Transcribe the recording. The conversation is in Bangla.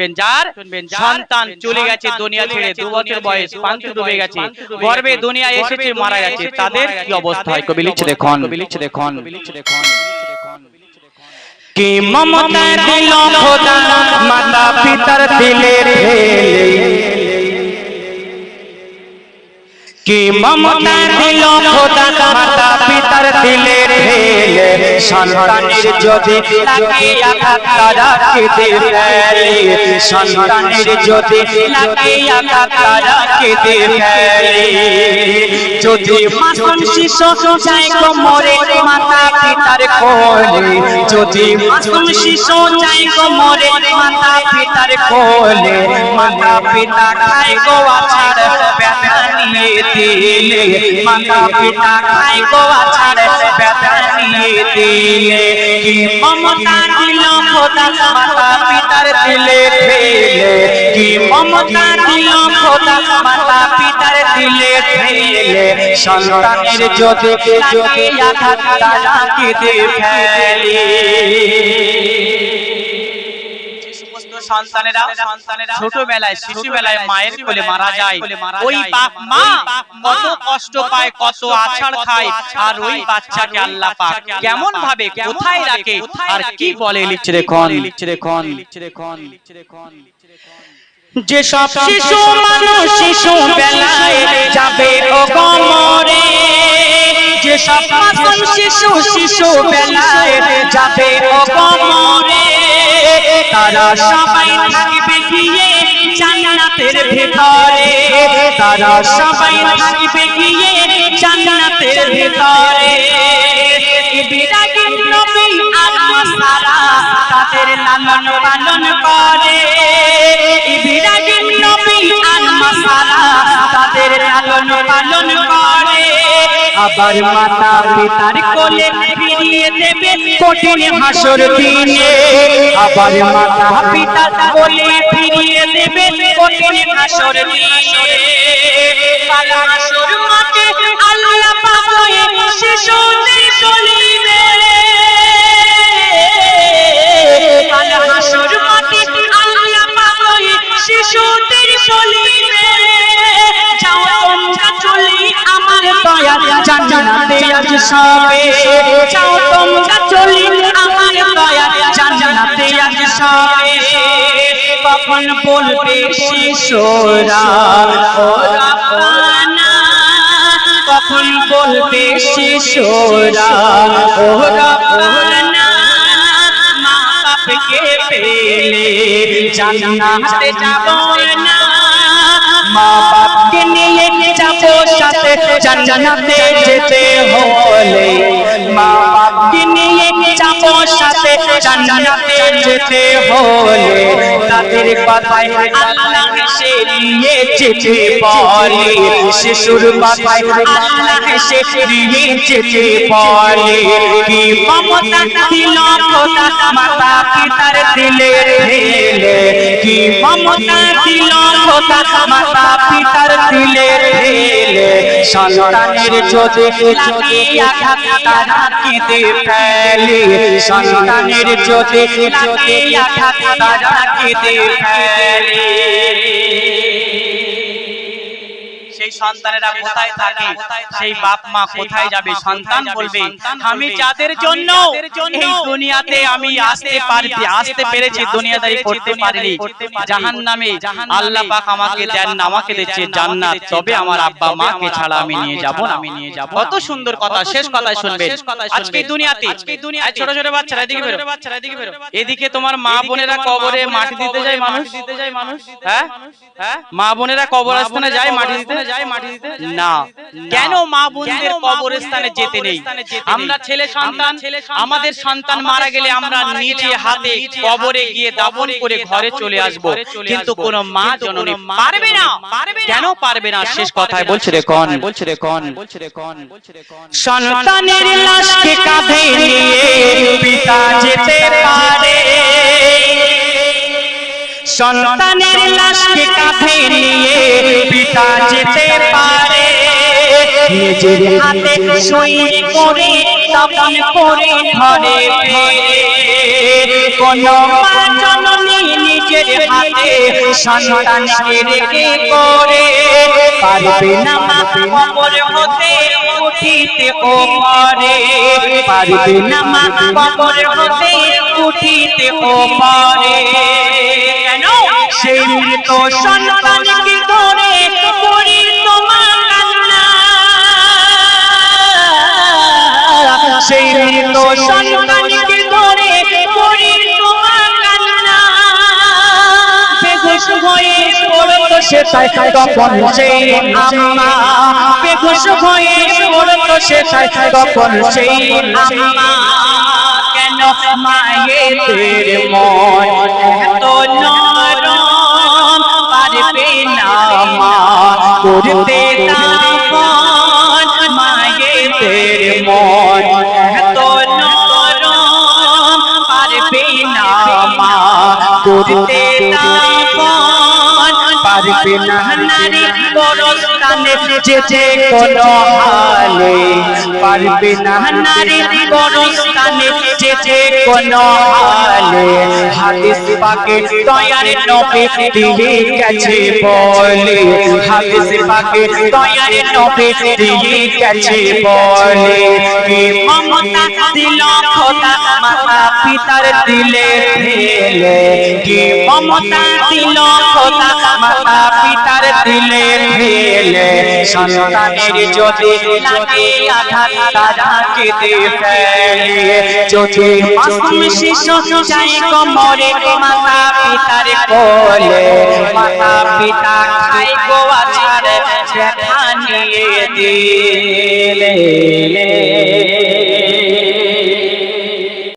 শুনবেন যার সন্তান চলে গেছে দুনিয়া ছেড়ে দু বছর বয়স পান্থ ডুবে গেছে। গর্বে দুনিয়া এসেছে মারা গেছে তাদের কি অবস্থা হয় কবি লিখছে দেখুন। কবি লিখছে দেখুন। কি মমতা দিল খোদা মাতা পিতার দিলের কি মমতা দিল খোদা মাতা পিতার দিলের সন্তানের যদি লাগে আঘাত তারা কেঁদে ফেলে সন্তানের যদি লাগে আঘাত তারা কেঁদে ফেলে যদি মাসুম শিশু যায় গো মরে মাতা পিতার কোলে? যদি মাসুম শিশু যায় গো মরে মাতা পিতার কোলে? মাতা পিতা খায় গো আছাড় ব্যথা দিলে মাতা পিতা খায় গো আছাড় ব্যথা দিলে কি মমতা দিল খোদা, মাতা পিতার দিলে ঠেলে কি মমতা দিল খোদা, মাতা সন্তানের যদি যদি আঘাত তারা কেঁদে ফেলে। সন্তানেরা ছোটবেলায় শিশুবেলায় মায়ের কোলে মারা যায়। ওই বাপ মা কত কষ্ট পায় কত আছাড় খায়। আর ওই বাচ্চাকে আল্লাহ পাক কেমন ভাবে কোথায় রাখে? আর কি বলে? লিখছে দেখুন লিখছে দেখুন লিখছে দেখুন লিখছে দেখুন যে সব শিশু মানুষ শিশু বেলায় যাবে ও কমরে যে সব শিশু শিশু বেলায় যাবে ও কমরে তারা সবাই থাকবে গিয়ে জান্নাতের ভেতরে। তারা সবাই থাকবে গিয়ে জান্নাতের নবী সারা তাদের লালন পালন করে। নবী সারা তাদের লালন পালন করে আবার মাতা পিতার কোলে ফিরিয়ে দেবে কঠিন হাসর দিনে। আবার মাতা পিতার কোলে ফিরিয়ে দেবে কঠিন হাসর দিনে। কাল হাসর মাঠে আল্লাহ পাবে শিশুদের কাল সবে যাও, তোমরা চলি আমার দয়া জান্নাতে আজ সবে কখন বলবে শিশুরা কখন বলবে শিশুরা ও রব্বানা মা বাপকে পেলে জান্নাতে যাব না। মা বাপকে নিয়ে যাব সাথে জান্নাতে যেতে হলে। মা বাপকে নিয়ে সাথে জান্নাতে যেতে হলে তাদের কথায় আল্লাহ সে নিয়ে যেতে বলে শিশুর কথায় আল্লাহ সে নিয়ে যেতে বলে কি মমতা দিল খোদা মাতা পিতার দিলে ঢেলে। কি মমতা দিল খোদা মাতা পিতার দিলে ঢেলে। সন্তানের যদি লাগে আঘাত তারা কেঁদে ফেলে। সন্তানের যদি লাগে আঘাত তারা কেঁদে ফেলে। সেই সন্তানেরা কোথায় থাকে? সেই বাপ মা কোথায় যাবে? সন্তান বলবে আমি যাদের জন্য এই দুনিয়াতে আমি আসতে পারছি আসতে পেরেছি দুনিয়াদারি করতে পারিনি। জাহান নামে আল্লাহ পাক আমাকে দেন আমাকে দিচ্ছে জান্নাত তবে আমার আব্বা মাকে ছাড়া আমি নিয়ে যাব না। আমি নিয়ে যাব কত সুন্দর কথা শেষ কথা শুনবেন। আজকে দুনিয়াতে ছোট ছোট বাচ্চারা এদিকে বেরো বাচ্চারা এদিকে বেরো। এদিকে তোমার মা বোনেরা কবরে মাটি দিতে যায় মানুষ? দিতে যায় মানুষ। হ্যাঁ? হ্যাঁ? মা বোনেরা কবরস্থানে যায় মাটি দিতে যায় মাটি দিতে? না। কেন মা বোনদের কবরস্থানে যেতে নেই? আমরা ছেলে সন্তান আমাদের সন্তান মারা গেলে আমরা নিজে হাতে কবরে গিয়ে দাফন করে ঘরে চলে আসব। কিন্তু কোন মা জননী পারবে না। কেন পারবে না? শেষ কথায় বলছে রে কোন বলছে রে কোন বলছে রে কোন বলছে রে কোন সন্তানের লাশকে কাঁধে নিয়ে পিতা যেতে পারে। সন্তানের লাশকে কাঁধে নিয়ে পিতা যেতে পারে। নিজের হাতে সই করে তখন করে ঘরে কোন নিজের হাতে করে পারবে না মা হতে উঠিতে ও পারে পারবে না মা কবর হতে উঠিতে ও পারে কেন? সেই মৃত সন্তানকে ধরে করি তোমার সেই মৃত সন্তানকে ধরে করি তোমার কান্না সে তাই তখন, সেই আম্মা বেঘুষ হয়ে পড়তো সে তাই তখন সেই আম্মা কেন মায়েদের মন এত নরম পারবে না মা, করতে তাপন মন এত নরম পারবে না মা, করতে পারবে না নারী বড়স্থানে যেতে কোনো হালে পারবে না নারী বড়স্থানে যেতে কোনো হালে হাদিস পাকে দয়ার নবী দিয়ে গেছে বলে। হাদিস পাকে দয়ার নবী দিয়ে গেছে বলে। কি মমতা দিল খোদা মাতা পিতার দিলে ঢেলে কি মমতা দিল খোদা মাতা পিতার দিলে ঢেলে সন্তানের যদি লাগে আঘাত তারা কেঁদে ফেলে। যদি মাসুম শিশু চাই কোমরে মাতা পিতার কোলে মাতা পিতা খাই গো আছাড় ব্যথা নিয়ে দিলে।